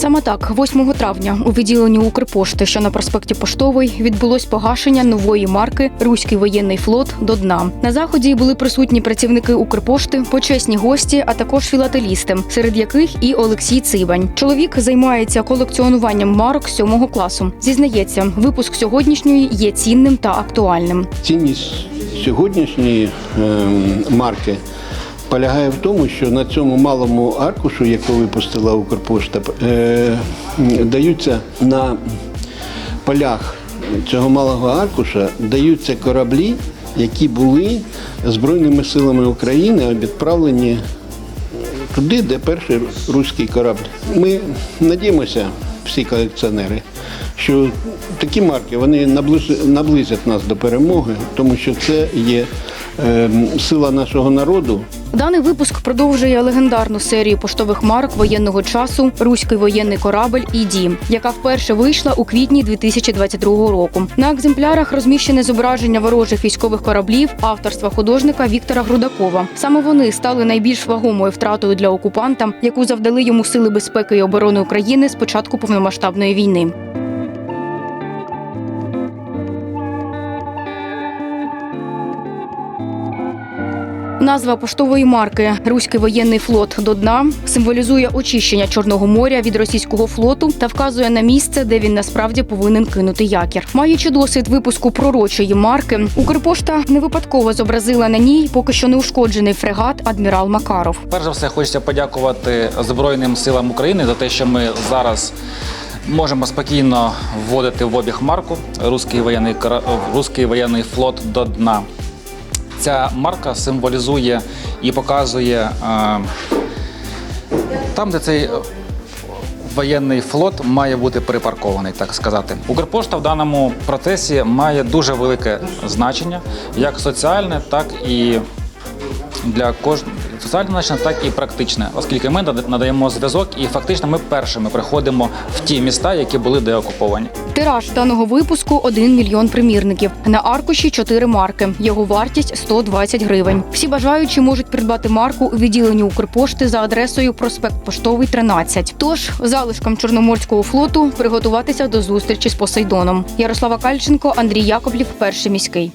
Саме так, 8 травня, у відділенні Укрпошти, що на проспекті Поштовий, відбулось погашення нової марки Руський воєнний флот до дна. На заході були присутні працівники Укрпошти, почесні гості, а також філателісти, серед яких і Олексій Цибань. Чоловік займається колекціонуванням марок сьомого класу. Зізнається, випуск сьогоднішньої є цінним та актуальним. Цінність сьогоднішньої ем, марки полягає в тому, що на цьому малому аркушу, яку випустила Укрпошта, е, даються на полях цього малого аркуша даються кораблі, які були Збройними силами України відправлені туди, де перший руський корабль. Ми надіємося, всі колекціонери, що такі марки вони наблизять нас до перемоги, тому що це є ем, сила нашого народу. Даний випуск продовжує легендарну серію поштових марок воєнного часу Руський воєнний корабель «Іді», яка вперше вийшла у квітні 2022 року. На екземплярах розміщене зображення ворожих військових кораблів авторства художника Віктора Грудакова. Саме вони стали найбільш вагомою втратою для окупанта, яку завдали йому сили безпеки і оборони України з початку повномасштабної війни. Назва поштової марки Руський воєнний флот до дна символізує очищення Чорного моря від російського флоту та вказує на місце, де він насправді повинен кинути якір. Маючи досвід випуску пророчої марки, Укрпошта не випадково зобразила на ній поки що неушкоджений фрегат Адмірал Макаров. Перш за все, хочеться подякувати Збройним силам України за те, що ми зараз можемо спокійно вводити в обіг марку Руський воєнний, Руський воєнний флот до дна. Ця марка символізує і показує е, там, де цей воєнний флот має бути припаркований, так сказати. Укрпошта в даному процесі має дуже велике значення, як соціальне, так і для кожного соціальне значення, так і практичне, оскільки ми надаємо зв'язок, і фактично ми першими приходимо в ті міста, які були деокуповані. Тираж даного випуску 1 мільйон примірників. На аркуші 4 марки. Його вартість 120 гривень. Всі бажаючі можуть придбати марку у відділенні Укрпошти за адресою проспект Поштовий 13. Тож залишкам Чорноморського флоту приготуватися до зустрічі з Посейдоном. Ярослава Кальченко, Андрій Яковлів, перший міський.